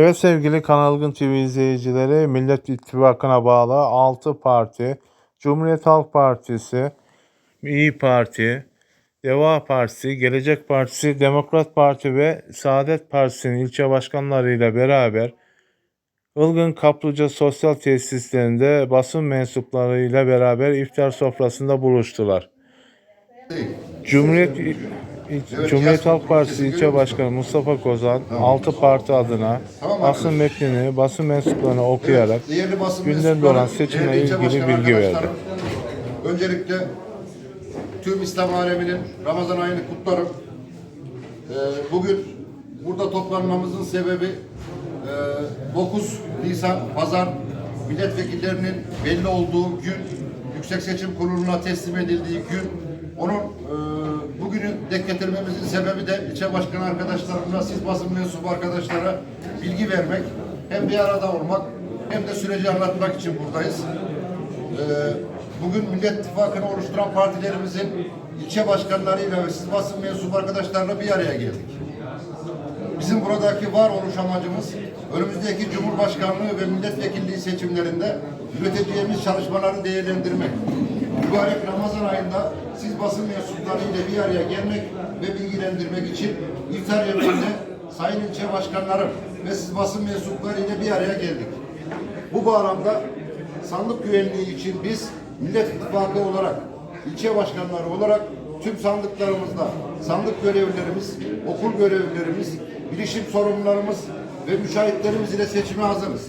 Evet sevgili Kanalgın TV izleyicileri, Millet İttifakı'na bağlı 6 parti, Cumhuriyet Halk Partisi, İyi Parti, Deva Partisi, Gelecek Partisi, Demokrat Parti ve Saadet Partisi'nin ilçe başkanlarıyla beraber Ilgın Kaplıca Sosyal Tesislerinde basın mensuplarıyla beraber iftar sofrasında buluştular. Cumhuriyet Cumhuriyet Halk Partisi ilçe başkanı Mustafa Kozan 6 parti adına basın metnini basın mensuplarına okuyarak Değerli basın gündemde mensupları, olan seçimle değerli ilçe ilgili başkan bilgi verdi. arkadaşlarım, Öncelikle tüm İslam aleminin Ramazan ayını kutlarım. Ee, bugün burada toplanmamızın sebebi e, 9 Nisan Pazar milletvekillerinin belli olduğu gün Yüksek Seçim Kurulu'na teslim edildiği gün onun e, bugünü denk getirmemizin sebebi de ilçe başkanı arkadaşlarımla siz basın mensubu arkadaşlara bilgi vermek hem bir arada olmak hem de süreci anlatmak için buradayız. Ee, bugün Millet İttifakı'nı oluşturan partilerimizin ilçe başkanlarıyla ve siz basın mensubu arkadaşlarla bir araya geldik. Bizim buradaki varoluş amacımız önümüzdeki Cumhurbaşkanlığı ve milletvekilliği seçimlerinde yürüteceğimiz çalışmaları değerlendirmek. Mübarek Ramazan ayında siz basın mensupları ile bir araya gelmek ve bilgilendirmek için iftar yemeğinde sayın ilçe başkanlarım ve siz basın mensupları ile bir araya geldik. Bu bağlamda sandık güvenliği için biz Millet İttifakı olarak, ilçe başkanları olarak tüm sandıklarımızda sandık görevlilerimiz, okul görevlilerimiz, bilişim sorumlularımız ve müşahitlerimiz ile seçime hazırız.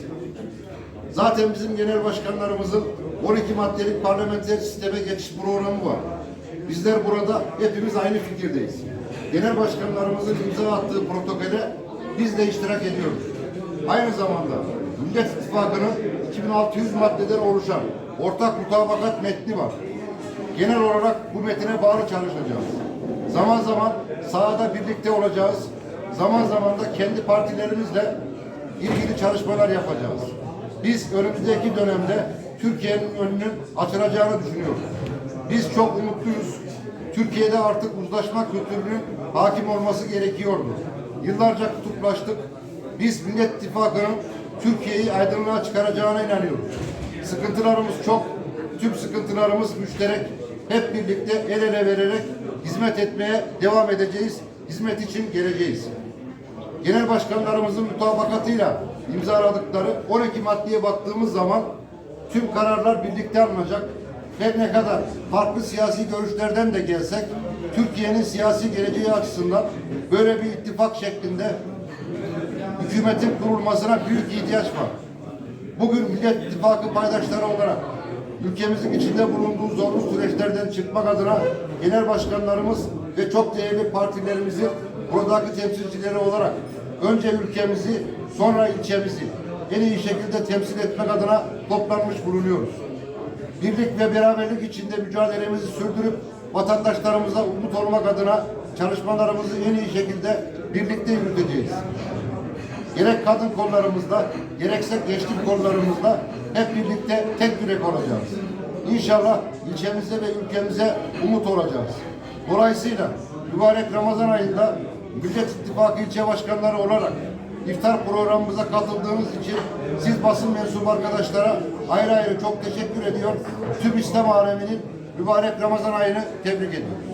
Zaten bizim genel başkanlarımızın 12 maddelik parlamenter sisteme geçiş programı var. Bizler burada hepimiz aynı fikirdeyiz. Genel başkanlarımızın imza attığı protokole biz de iştirak ediyoruz. Aynı zamanda Millet İttifakı'nın 2600 maddeden oluşan ortak mutabakat metni var. Genel olarak bu metine bağlı çalışacağız. Zaman zaman sahada birlikte olacağız. Zaman zaman da kendi partilerimizle ilgili çalışmalar yapacağız. Biz önümüzdeki dönemde Türkiye'nin önünün açılacağını düşünüyoruz. Biz çok umutluyuz. Türkiye'de artık uzlaşma kültürünün hakim olması gerekiyordu. Yıllarca kutuplaştık. Biz Millet İttifakı'nın Türkiye'yi aydınlığa çıkaracağına inanıyoruz. Sıkıntılarımız çok. Tüm sıkıntılarımız müşterek. Hep birlikte el ele vererek hizmet etmeye devam edeceğiz. Hizmet için geleceğiz. Genel başkanlarımızın mutabakatıyla imzaladıkları 12 maddeye baktığımız zaman tüm kararlar birlikte alınacak. Her ne kadar farklı siyasi görüşlerden de gelsek, Türkiye'nin siyasi geleceği açısından böyle bir ittifak şeklinde hükümetin kurulmasına büyük ihtiyaç var. Bugün Millet İttifakı paydaşları olarak ülkemizin içinde bulunduğu zorlu süreçlerden çıkmak adına genel başkanlarımız ve çok değerli partilerimizin buradaki temsilcileri olarak önce ülkemizi sonra ilçemizi en iyi şekilde temsil etmek adına toplanmış bulunuyoruz. Birlik ve beraberlik içinde mücadelemizi sürdürüp vatandaşlarımıza umut olmak adına çalışmalarımızı en iyi şekilde birlikte yürüteceğiz. Gerek kadın kollarımızda, gerekse gençlik kollarımızda hep birlikte tek yürek olacağız. İnşallah ilçemize ve ülkemize umut olacağız. Dolayısıyla mübarek Ramazan ayında Millet İttifakı ilçe başkanları olarak iftar programımıza katıldığınız için siz basın mensubu arkadaşlara ayrı ayrı çok teşekkür ediyor. Tüm İslam aleminin mübarek Ramazan ayını tebrik ediyorum.